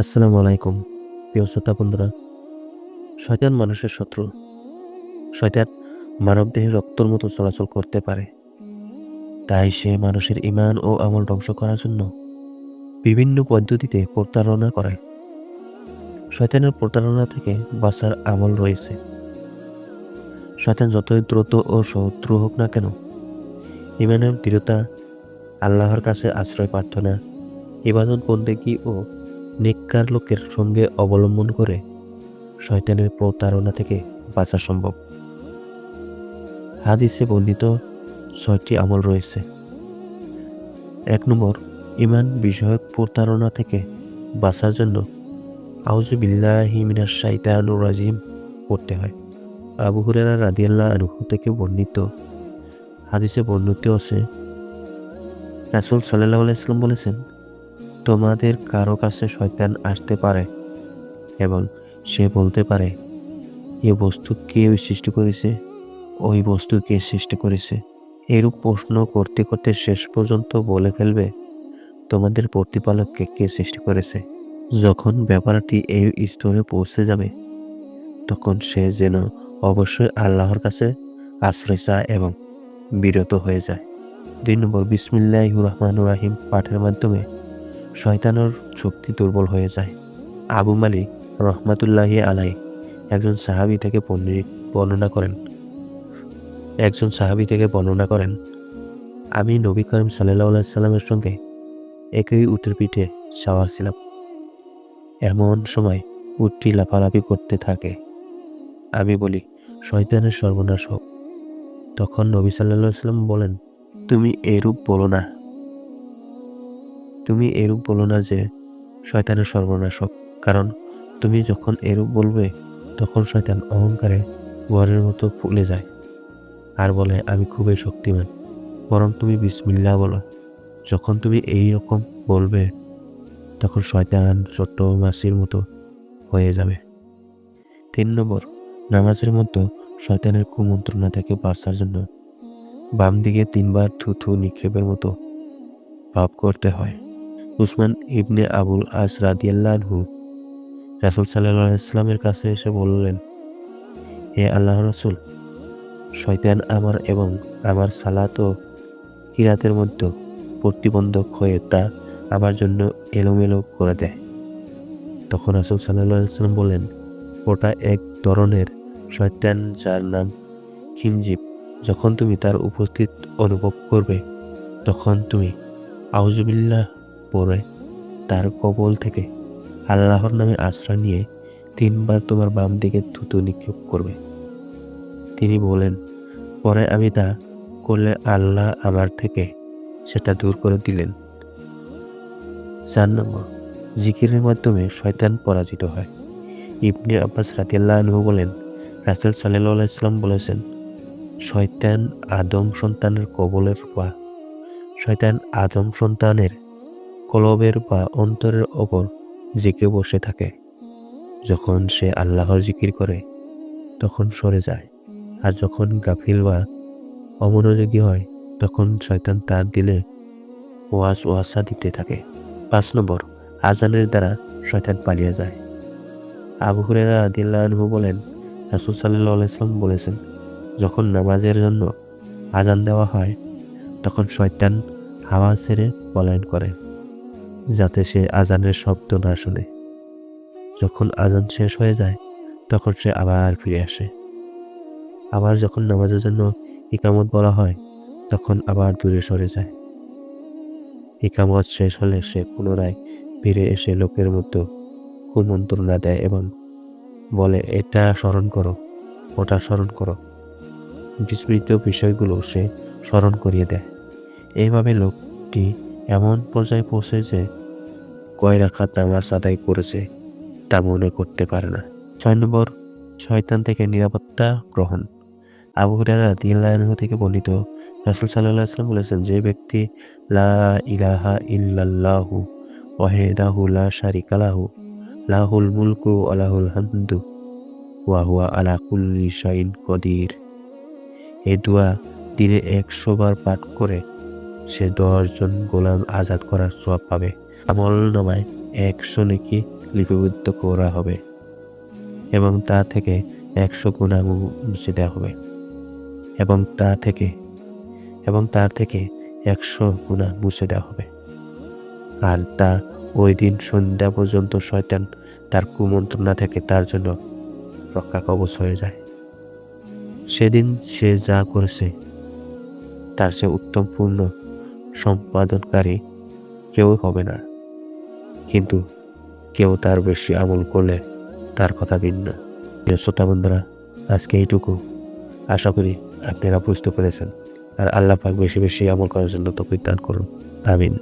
আসসালামু আলাইকুম। প্রিয় শ্রোতা বন্ধুরা, শয়তান মানুষের শত্রু। শয়তান মানব মানবদেহে রক্তর মতো চলাচল করতে পারে। তাই সে মানুষের ইমান ও আমল ধ্বংস করার জন্য বিভিন্ন পদ্ধতিতে প্রতারণা করে। শয়তানের প্রতারণা থেকে বাঁচার আমল রয়েছে। শয়তান যতই দ্রুত ও শত্রু হোক না কেন ইমানের দৃঢ়তা আল্লাহর কাছে আশ্রয় প্রার্থনা, ইবাদত বন্দেগী ও নেককার লোকের সঙ্গে অবলম্বন করে শয়তানের প্রতারণা থেকে বাঁচা সম্ভব। হাদিসে বর্ণিত ছয়টি আমল রয়েছে। এক নম্বর, ইমান বিষয়ক প্রতারণা থেকে বাঁচার জন্য আউজুবিল্লাহি মিনাশ শাইতানুর রাজিম পড়তে হয়। আবু হুরেরা রাদিয়াল্লাহ আনহু থেকে বর্ণিত হাদিসে বর্ণিত আছে, রাসুল সাল্লাহ আলাইসাল্লাম বলেছেন তোমাদের কারও কাছে শয়তান আসতে পারে এবং সে বলতে পারে, এ বস্তু কে সৃষ্টি করেছে? ওই বস্তু কে সৃষ্টি করেছে? এরূপ প্রশ্ন করতে করতে শেষ পর্যন্ত বলে ফেলবে, তোমাদের প্রতিপালককে কে সৃষ্টি করেছে? যখন ব্যাপারটি এই স্তরে পৌঁছে যাবে, তখন সে যেন অবশ্যই আল্লাহর কাছে আশ্রয় চায় এবং বিরত হয়ে যায়। দুই নম্বর বিসমিল্লাহ রহমান রাহিম পাঠের মাধ্যমে শয়তানোর শক্তি দুর্বল হয়ে যায়। আবু মালিক রহমাতুল্লাহি আলাই একজন সাহাবি থেকে বর্ণনা করেন। একজন সাহাবি থেকে বর্ণনা করেন, আমি নবী করিম সাল্লাহ সাল্লামের সঙ্গে একই উটের পিঠে সাওয়ার ছিলাম। এমন সময় উটটি লাফালাফি করতে থাকে। আমি বলি, শয়তানের সর্বনাশ হোক। তখন নবী সাল্লাহ সাল্লাম বলেন, তুমি এরূপ বলো না। তুমি এরূপ বলো না যে, শয়তানের সর্বনাশক। কারণ তুমি যখন এরূপ বলবে, তখন শয়তান অহংকারে ঘরের মতো ফুলে যায় আর বলে, আমি খুবই শক্তিমান। বরং তুমি বিসমিল্লা বলো। যখন তুমি এই রকম বলবে, তখন শয়তান ছোট্ট মাসির মতো হয়ে যাবে। তিন নম্বর, নামাজের মধ্যে শয়তানের কুমন্ত্রণা থেকে বাঁচার জন্য বাম দিকে তিনবার থুথু নিক্ষেপের মতো ভাব করতে হয়। উসমান ইবনে আবুল আস রাদিয়াল্লাহু রাসুল সাল্লামের কাছে এসে বললেন, হে আল্লাহ রসুল, শয়তান আমার এবং আমার সালাত ও কিরাতের মধ্যে প্রতিবন্ধক হয়ে তা আমার জন্য এলোমেলো করে দেয়। তখন রাসুল সাল্লাম বললেন, ওটা এক ধরনের শয়তান যার নাম খিনজিব। যখন তুমি তার উপস্থিত অনুভব করবে, তখন তুমি আউজুবিল্লাহ পরে তার কবল থেকে আল্লাহর নামে আশ্রয় নিয়ে তিনবার তোমার বাম দিকে থুতু নিক্ষেপ করবে। তিনি বলেন, পরে আমি তা করলে আল্লাহ আমার থেকে সেটা দূর করে দিলেন। চার নম্বর, জিকিরের মাধ্যমে শয়তান পরাজিত হয়। ইবনে আব্বাস রাতিয়াল্লাহ আনহু বলেন, রাসেল সাল্লাহ ইসলাম বলেছেন, শয়তান আদম সন্তানের কবলের বা শয়তান আদম সন্তানের কলবের বা অন্তরের ওপর জেকে বসে থাকে। যখন সে আল্লাহর জিকির করে, তখন সরে যায়। আর যখন গাফিল বা অমনোযোগী হয়, তখন শয়তান তার দিলে ওয়াস ওয়াসা দিতে থাকে। পাঁচ নম্বর আজানের দ্বারা শয়তান পালিয়ে যায়। আবু হুরেরা আদিল্লাহ বলেন, রাসুল সাল্লাহ বলেছেন, যখন নামাজের জন্য আজান দেওয়া হয়, তখন শয়তান হাওয়া ছেড়ে পলায়ন করে। যাতে সে আজানের শব্দ না শুনে। যখন আজান শেষ হয়ে যায়, তখন সে আবার ফিরে আসে। আবার যখন নামাজের জন্য ইকামত বলা হয়, তখন আবার দূরে সরে যায়। ইকামত শেষ হলে সে পুনরায় ফিরে এসে লোকের মতো কুমন্ত্রণা দেয় এবং বলে, এটা স্মরণ করো, ওটা স্মরণ করো। বিস্মৃত বিষয়গুলো সে স্মরণ করিয়ে দেয়। এইভাবে লোকটি এমন পর্যায়ে পৌঁছে যে কয় রাখা নামাজ আদায় করেছে তা মনে করতে পারে না। ছয় নম্বর, শয়তান থেকে নিরাপত্তা গ্রহণ। আবু হুরারা দিল্লাহ থেকে বর্ণিত, রাসুল সাল্লাহ আসলাম বলেছেন, যে ব্যক্তি লা ইলাহা ইল্লাল্লাহু ওয়াহেদাহু লা শারিকালাহু লাহুল মুলকু আলাহুল হামদু ওয়াহুয়া আলা কুল্লি শাইন কদির। এ দোয়া দিনে একশো বার পাঠ করে সে দশজন গোলাম আজাদ করার সব পাবে। আমল নামায় একশো নাকি লিপিবদ্ধ করা হবে এবং তা থেকে একশো গুণা মুছে দেওয়া হবে। এবং তা থেকে, এবং তার থেকে একশো গুণা মুছে দেওয়া হবে। আর তা ওই দিন সন্ধ্যা পর্যন্ত শয়তান তার কুমন্ত্রণা থেকে তার জন্য রক্ষা কবচ হয়ে যায়। সেদিন সে যা করেছে, তার সে উত্তম পূর্ণ সম্পাদনকারী কেউ হবে না। কিন্তু কেউ তার বেশি আমল করলে তার কথা ভিন্ন। শ্রোতা বন্ধুরা, আজকে এইটুকু। আশা করি আপনারা বুঝতে পেরেছেন। আর আল্লাহ পাক বেশি বেশি আমল করার জন্য তো দান করুন। আমিন।